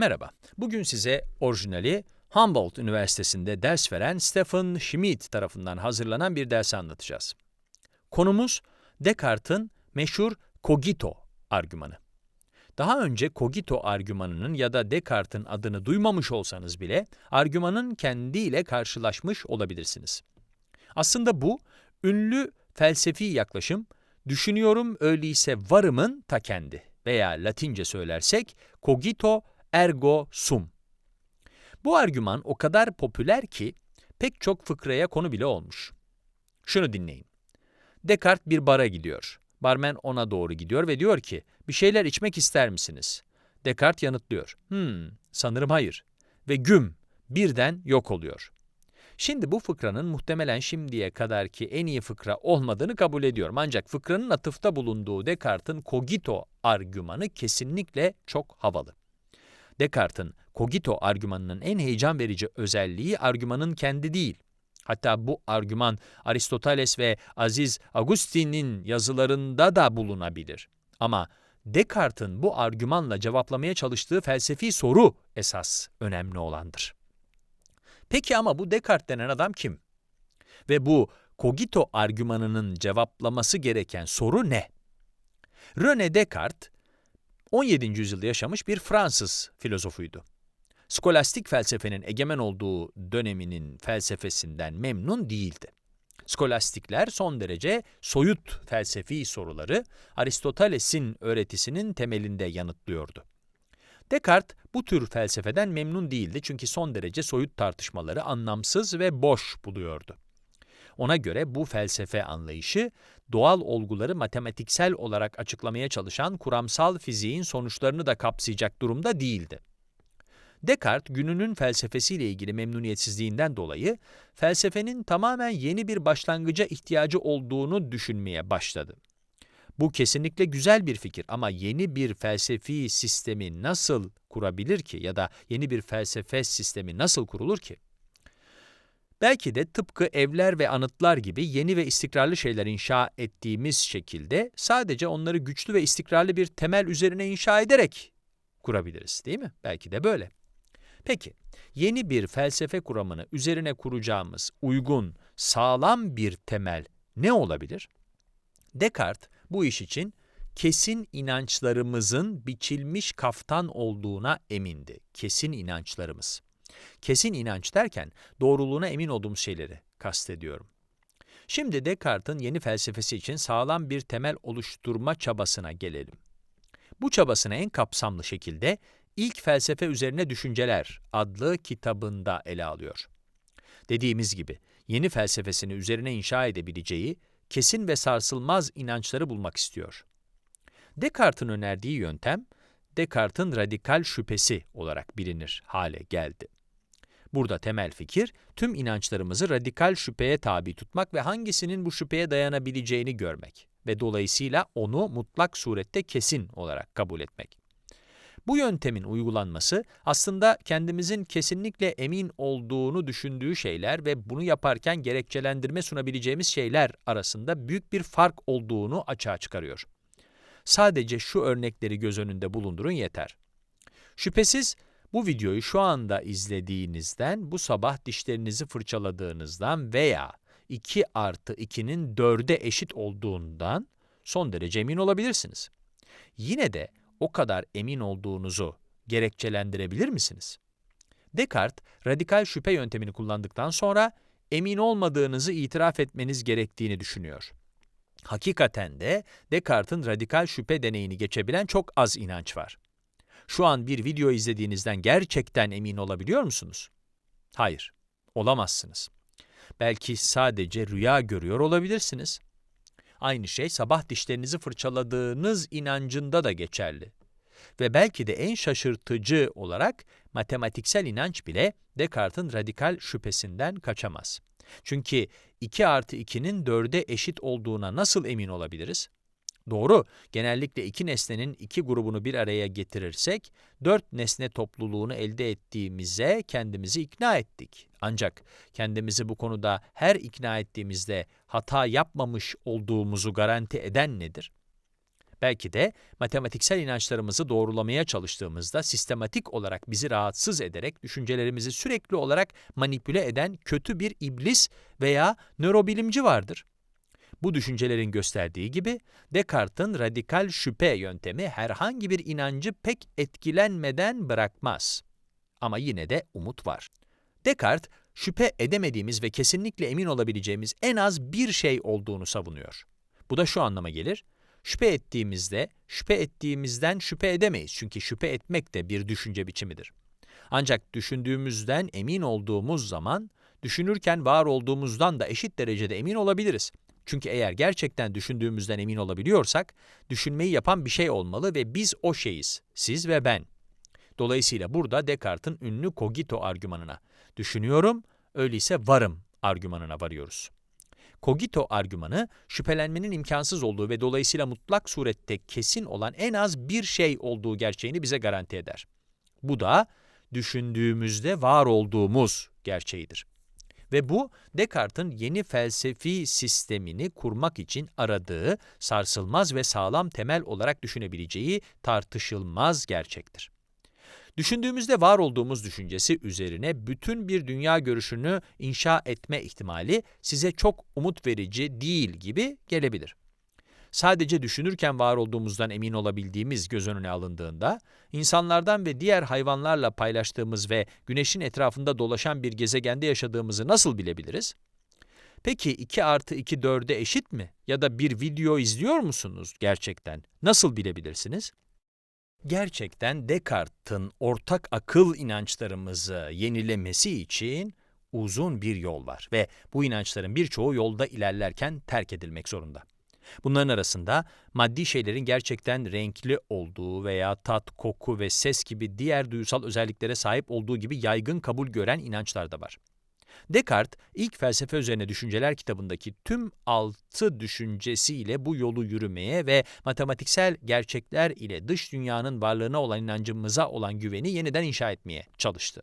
Merhaba, bugün size orijinali Humboldt Üniversitesi'nde ders veren Stephen Schmidt tarafından hazırlanan bir dersi anlatacağız. Konumuz Descartes'in meşhur cogito argümanı. Daha önce cogito argümanının ya da Descartes'in adını duymamış olsanız bile argümanın kendiyle karşılaşmış olabilirsiniz. Aslında bu, ünlü felsefi yaklaşım, düşünüyorum öyleyse varımın ta kendi veya Latince söylersek cogito ergo sum. Bu argüman o kadar popüler ki pek çok fıkraya konu bile olmuş. Şunu dinleyin. Descartes bir bara gidiyor. Barmen ona doğru gidiyor ve diyor ki, bir şeyler içmek ister misiniz? Descartes yanıtlıyor. Hmm, sanırım hayır. Ve güm, birden yok oluyor. Şimdi bu fıkranın muhtemelen şimdiye kadarki en iyi fıkra olmadığını kabul ediyorum. Ancak fıkranın atıfta bulunduğu Descartes'in cogito argümanı kesinlikle çok havalı. Descartes'in cogito argümanının en heyecan verici özelliği argümanın kendi değil. Hatta bu argüman Aristoteles ve Aziz Agustin'in yazılarında da bulunabilir. Ama Descartes'in bu argümanla cevaplamaya çalıştığı felsefi soru esas önemli olandır. Peki ama bu Descartes denen adam kim? Ve bu cogito argümanının cevaplaması gereken soru ne? René Descartes, 17. yüzyılda yaşamış bir Fransız filozofuydu. Skolastik felsefenin egemen olduğu döneminin felsefesinden memnun değildi. Skolastikler son derece soyut felsefi soruları Aristoteles'in öğretisinin temelinde yanıtlıyordu. Descartes bu tür felsefeden memnun değildi çünkü son derece soyut tartışmaları anlamsız ve boş buluyordu. Ona göre bu felsefe anlayışı, doğal olguları matematiksel olarak açıklamaya çalışan kuramsal fiziğin sonuçlarını da kapsayacak durumda değildi. Descartes, gününün felsefesiyle ilgili memnuniyetsizliğinden dolayı, felsefenin tamamen yeni bir başlangıca ihtiyacı olduğunu düşünmeye başladı. Bu kesinlikle güzel bir fikir ama yeni bir felsefi sistemi nasıl kurabilir ki ya da yeni bir felsefe sistemi nasıl kurulur ki? Belki de tıpkı evler ve anıtlar gibi yeni ve istikrarlı şeyler inşa ettiğimiz şekilde sadece onları güçlü ve istikrarlı bir temel üzerine inşa ederek kurabiliriz, değil mi? Belki de böyle. Peki, yeni bir felsefe kuramını üzerine kuracağımız uygun, sağlam bir temel ne olabilir? Descartes bu iş için kesin inançlarımızın biçilmiş kaftan olduğuna emindi. Kesin inançlarımız. Kesin inanç derken doğruluğuna emin olduğum şeyleri kastediyorum. Şimdi Descartes'in yeni felsefesi için sağlam bir temel oluşturma çabasına gelelim. Bu çabasını en kapsamlı şekilde İlk Felsefe Üzerine Düşünceler adlı kitabında ele alıyor. Dediğimiz gibi yeni felsefesini üzerine inşa edebileceği kesin ve sarsılmaz inançları bulmak istiyor. Descartes'in önerdiği yöntem, Descartes'in radikal şüphesi olarak bilinir hale geldi. Burada temel fikir, tüm inançlarımızı radikal şüpheye tabi tutmak ve hangisinin bu şüpheye dayanabileceğini görmek ve dolayısıyla onu mutlak surette kesin olarak kabul etmek. Bu yöntemin uygulanması aslında kendimizin kesinlikle emin olduğunu düşündüğü şeyler ve bunu yaparken gerekçelendirme sunabileceğimiz şeyler arasında büyük bir fark olduğunu açığa çıkarıyor. Sadece şu örnekleri göz önünde bulundurun yeter. Şüphesiz bu videoyu şu anda izlediğinizden, bu sabah dişlerinizi fırçaladığınızdan veya 2 artı 2'nin 4'e eşit olduğundan son derece emin olabilirsiniz. Yine de o kadar emin olduğunuzu gerekçelendirebilir misiniz? Descartes, radikal şüphe yöntemini kullandıktan sonra emin olmadığınızı itiraf etmeniz gerektiğini düşünüyor. Hakikaten de Descartes'in radikal şüphe deneyini geçebilen çok az inanç var. Şu an bir video izlediğinizden gerçekten emin olabiliyor musunuz? Hayır, olamazsınız. Belki sadece rüya görüyor olabilirsiniz. Aynı şey sabah dişlerinizi fırçaladığınız inancında da geçerli. Ve belki de en şaşırtıcı olarak matematiksel inanç bile Descartes'in radikal şüphesinden kaçamaz. Çünkü 2 artı 2'nin 4'e eşit olduğuna nasıl emin olabiliriz? Doğru, genellikle iki nesnenin iki grubunu bir araya getirirsek, dört nesne topluluğunu elde ettiğimize kendimizi ikna ettik. Ancak kendimizi bu konuda her ikna ettiğimizde hata yapmamış olduğumuzu garanti eden nedir? Belki de matematiksel inançlarımızı doğrulamaya çalıştığımızda sistematik olarak bizi rahatsız ederek düşüncelerimizi sürekli olarak manipüle eden kötü bir iblis veya nörobilimci vardır. Bu düşüncelerin gösterdiği gibi Descartes'in radikal şüphe yöntemi herhangi bir inancı pek etkilenmeden bırakmaz. Ama yine de umut var. Descartes, şüphe edemediğimiz ve kesinlikle emin olabileceğimiz en az bir şey olduğunu savunuyor. Bu da şu anlama gelir. Şüphe ettiğimizde, şüphe ettiğimizden şüphe edemeyiz. Çünkü şüphe etmek de bir düşünce biçimidir. Ancak düşündüğümüzden emin olduğumuz zaman, düşünürken var olduğumuzdan da eşit derecede emin olabiliriz. Çünkü eğer gerçekten düşündüğümüzden emin olabiliyorsak, düşünmeyi yapan bir şey olmalı ve biz o şeyiz, siz ve ben. Dolayısıyla burada Descartes'in ünlü cogito argümanına, düşünüyorum, öyleyse varım argümanına varıyoruz. Cogito argümanı, şüphelenmenin imkansız olduğu ve dolayısıyla mutlak surette kesin olan en az bir şey olduğu gerçeğini bize garanti eder. Bu da düşündüğümüzde var olduğumuz gerçeğidir. Ve bu Descartes'in yeni felsefi sistemini kurmak için aradığı sarsılmaz ve sağlam temel olarak düşünebileceği tartışılmaz gerçektir. Düşündüğümüzde var olduğumuz düşüncesi üzerine bütün bir dünya görüşünü inşa etme ihtimali size çok umut verici değil gibi gelebilir. Sadece düşünürken var olduğumuzdan emin olabildiğimiz göz önüne alındığında, insanlardan ve diğer hayvanlarla paylaştığımız ve güneşin etrafında dolaşan bir gezegende yaşadığımızı nasıl bilebiliriz? Peki 2 artı 2 4'e eşit mi? Ya da bir video izliyor musunuz gerçekten? Nasıl bilebilirsiniz? Gerçekten Descartes'in ortak akıl inançlarımızı yenilemesi için uzun bir yol var ve bu inançların birçoğu yolda ilerlerken terk edilmek zorunda. Bunların arasında maddi şeylerin gerçekten renkli olduğu veya tat, koku ve ses gibi diğer duysal özelliklere sahip olduğu gibi yaygın kabul gören inançlar da var. Descartes, ilk felsefe üzerine düşünceler kitabındaki tüm altı düşüncesiyle bu yolu yürümeye ve matematiksel gerçekler ile dış dünyanın varlığına olan inancımıza olan güveni yeniden inşa etmeye çalıştı.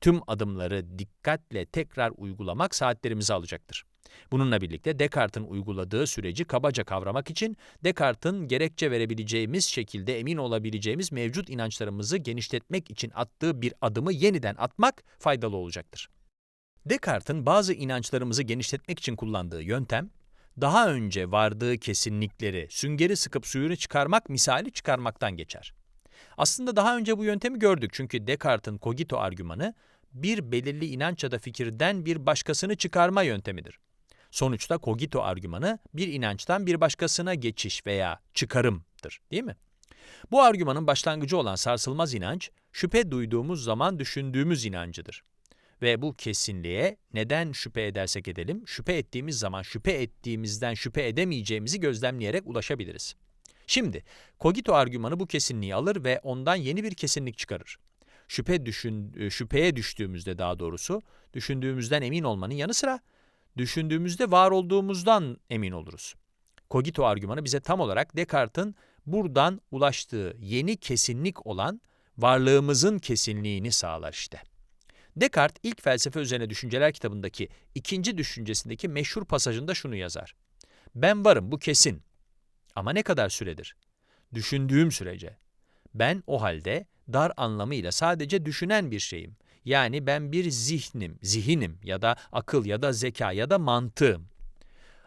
Tüm adımları dikkatle tekrar uygulamak saatlerimizi alacaktır. Bununla birlikte Descartes'in uyguladığı süreci kabaca kavramak için Descartes'in gerekçe verebileceğimiz şekilde emin olabileceğimiz mevcut inançlarımızı genişletmek için attığı bir adımı yeniden atmak faydalı olacaktır. Descartes'in bazı inançlarımızı genişletmek için kullandığı yöntem, daha önce vardığı kesinlikleri süngeri sıkıp suyunu çıkarmak misali çıkarmaktan geçer. Aslında daha önce bu yöntemi gördük çünkü Descartes'in cogito argümanı bir belirli inanç ya da fikirden bir başkasını çıkarma yöntemidir. Sonuçta cogito argümanı bir inançtan bir başkasına geçiş veya çıkarımdır, değil mi? Bu argümanın başlangıcı olan sarsılmaz inanç, şüphe duyduğumuz zaman düşündüğümüz inancıdır. Ve bu kesinliğe neden şüphe edersek edelim, şüphe ettiğimiz zaman şüphe ettiğimizden şüphe edemeyeceğimizi gözlemleyerek ulaşabiliriz. Şimdi, cogito argümanı bu kesinliği alır ve ondan yeni bir kesinlik çıkarır. Şüphe düşün, e, şüpheye düştüğümüzde daha doğrusu, düşündüğümüzden emin olmanın yanı sıra, düşündüğümüzde var olduğumuzdan emin oluruz. Cogito argümanı bize tam olarak Descartes'in buradan ulaştığı yeni kesinlik olan varlığımızın kesinliğini sağlar işte. Descartes ilk felsefe üzerine düşünceler kitabındaki ikinci düşüncesindeki meşhur pasajında şunu yazar. Ben varım bu kesin. Ama ne kadar süredir? Düşündüğüm sürece. Ben o halde dar anlamıyla sadece düşünen bir şeyim. Yani ben bir zihnim, zihinim ya da akıl ya da zeka ya da mantığım.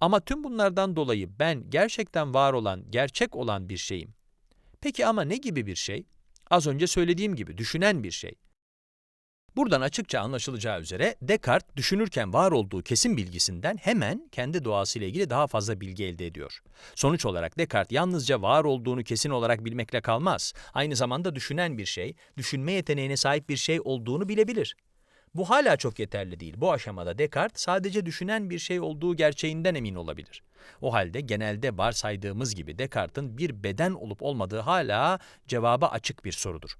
Ama tüm bunlardan dolayı ben gerçekten var olan, gerçek olan bir şeyim. Peki ama ne gibi bir şey? Az önce söylediğim gibi düşünen bir şey. Buradan açıkça anlaşılacağı üzere Descartes düşünürken var olduğu kesin bilgisinden hemen kendi doğasıyla ilgili daha fazla bilgi elde ediyor. Sonuç olarak Descartes yalnızca var olduğunu kesin olarak bilmekle kalmaz. Aynı zamanda düşünen bir şey, düşünme yeteneğine sahip bir şey olduğunu bilebilir. Bu hala çok yeterli değil. Bu aşamada Descartes sadece düşünen bir şey olduğu gerçeğinden emin olabilir. O halde genelde varsaydığımız gibi Descartes'in bir beden olup olmadığı hala cevaba açık bir sorudur.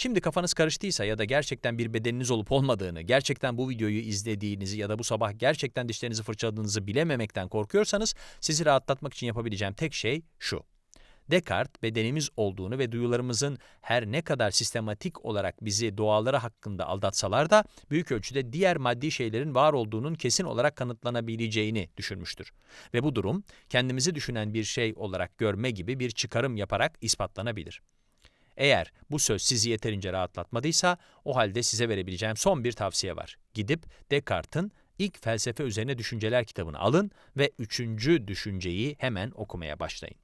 Şimdi kafanız karıştıysa ya da gerçekten bir bedeniniz olup olmadığını, gerçekten bu videoyu izlediğinizi ya da bu sabah gerçekten dişlerinizi fırçaladığınızı bilememekten korkuyorsanız sizi rahatlatmak için yapabileceğim tek şey şu. Descartes, bedenimiz olduğunu ve duyularımızın her ne kadar sistematik olarak bizi doğaları hakkında aldatsalar da büyük ölçüde diğer maddi şeylerin var olduğunun kesin olarak kanıtlanabileceğini düşünmüştür. Ve bu durum kendimizi düşünen bir şey olarak görme gibi bir çıkarım yaparak ispatlanabilir. Eğer bu söz sizi yeterince rahatlatmadıysa, o halde size verebileceğim son bir tavsiye var. Gidip Descartes'in İlk Felsefe Üzerine Düşünceler kitabını alın ve üçüncü düşünceyi hemen okumaya başlayın.